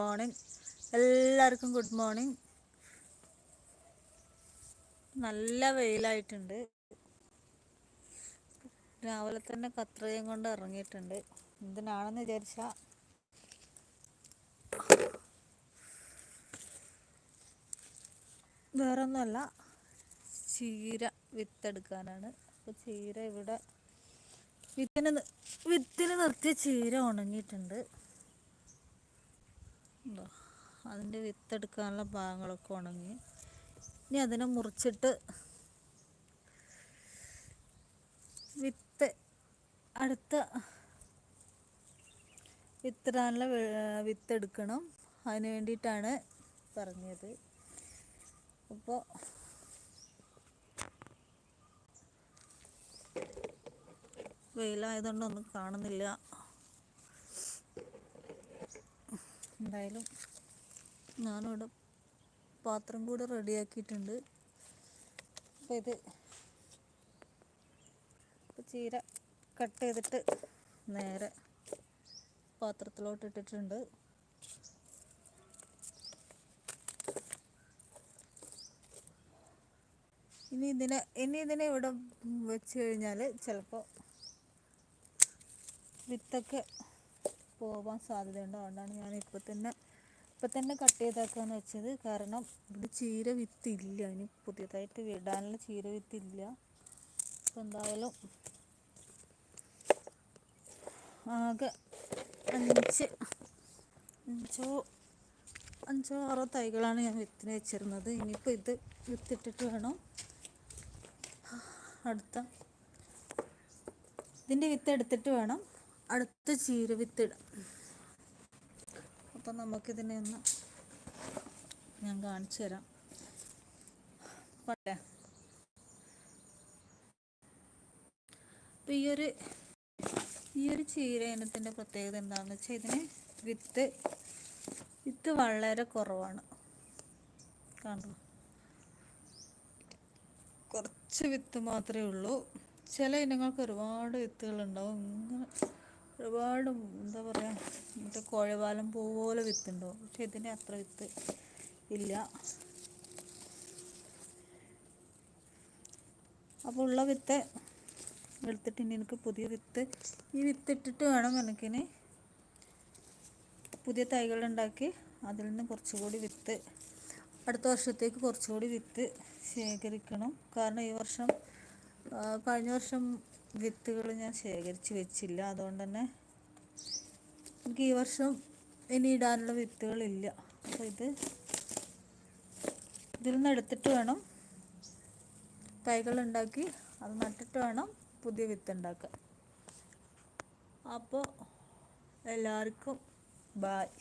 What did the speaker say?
Morning എല്ലാവർക്കും good morning നല്ല വെയിലായിട്ടുണ്ട്. രാവിലെ തന്നെ കത്രയും കൊണ്ട് ഇറങ്ങിയിട്ടുണ്ട്. എന്തിനാണെന്ന് വിചാരിച്ചാൽ വേറൊന്നുമല്ല ചീര വിത്തെടുക്കാനാണ്. അപ്പോൾ ചീര ഇവിടെ വിത്തിന് വിത്തിന് നിർത്തിയ ചീര ഉണങ്ങിയിട്ടുണ്ട്? അതിന്റെ വിത്തെടുക്കാനുള്ള ഭാഗങ്ങളൊക്കെ ഉണങ്ങി. ഇനി അതിനെ മുറിച്ചിട്ട് വിത്ത് അടുത്ത വിത്തിടാനുള്ള വിത്തെടുക്കണം. അതിന് വേണ്ടിയിട്ടാണ് പറഞ്ഞത്. അപ്പോൾ വെയിലായതുകൊണ്ട് ഒന്നും കാണുന്നില്ല. എന്തായാലും ഞാനിവിടെ പാത്രം കൂടെ റെഡിയാക്കിയിട്ടുണ്ട്. അപ്പോൾ ഇത് ചീര കട്ട് ചെയ്തിട്ട് നേരെ പാത്രത്തിലോട്ട് ഇട്ടിട്ടുണ്ട്. ഇനി ഇതിനെ ഇനി ഇതിനെ ഇവിടെ വെച്ച് കഴിഞ്ഞാൽ ചിലപ്പോൾ വിത്തൊക്കെ പോവാൻ സാധ്യതയുണ്ട്. അതുകൊണ്ടാണ് ഞാൻ ഇപ്പോൾ തന്നെ ഇപ്പം തന്നെ കട്ട് ചെയ്തേക്കാന്ന് വെച്ചത്. കാരണം ഇവിടെ ചീര വിത്തില്ല. ഇനി പുതിയതായിട്ട് വിടാനുള്ള ചീര വിത്തില്ല. അപ്പം എന്തായാലും ആകെ അഞ്ച് അഞ്ചോ അഞ്ചോ ആറോ തൈകളാണ് ഞാൻ വിത്തിന് വെച്ചിരുന്നത്. ഇനിയിപ്പോൾ ഇത് വിത്തിട്ടിട്ട് വേണം. അടുത്ത ഇതിന്റെ വിത്ത് എടുത്തിട്ട് വേണം. അടുത്ത ചീര വിത്തിടാം അപ്പം നമുക്കിതിനെ ഒന്ന് ഞാൻ കാണിച്ചു തരാം. പട്ടേ അപ്പം ഈ ഒരു ഈ ഒരു ചീര ഇനത്തിന്റെ പ്രത്യേകത എന്താണെന്ന് വെച്ചാൽ ഇതിന് വിത്ത് വിത്ത് വളരെ കുറവാണ്. കണ്ടോ? കുറച്ച് വിത്ത് മാത്രമേ ഉള്ളൂ. ചില ഇനങ്ങൾക്ക് ഒരുപാട് വിത്തുകളുണ്ടാവും. ഇങ്ങനെ ഒരുപാട് എന്താ പറയുക മറ്റേ കോഴവാലം പൂ പോലെ വിത്തുണ്ടോ? പക്ഷെ ഇതിന് അത്ര വിത്ത് ഇല്ല. അപ്പോൾ ഉള്ള വിത്ത് എടുത്തിട്ട് ഇനി എനിക്ക് പുതിയ വിത്ത് ഈ വിത്ത് ഇട്ടിട്ട് വേണം എനിക്കിന് പുതിയ തൈകൾ ഉണ്ടാക്കി അതിൽ നിന്ന് കുറച്ചുകൂടി വിത്ത് അടുത്ത വർഷത്തേക്ക് കുറച്ചുകൂടി വിത്ത് ശേഖരിക്കണം. കാരണം ഈ വർഷം കഴിഞ്ഞ വർഷം വിത്തുകൾ ഞാൻ ശേഖരിച്ച് വെച്ചില്ല. അതുകൊണ്ട് തന്നെ എനിക്ക് ഈ വർഷം ഇനി ഇടാനുള്ള വിത്തുകളില്ല. അപ്പോൾ ഇത് ഇതിൽ നിന്ന് എടുത്തിട്ട് വേണം തൈകൾ ഉണ്ടാക്കി അത് നട്ടിട്ട് വേണം പുതിയ വിത്ത് ഉണ്ടാക്കാൻ. അപ്പോൾ എല്ലാവർക്കും ബായ്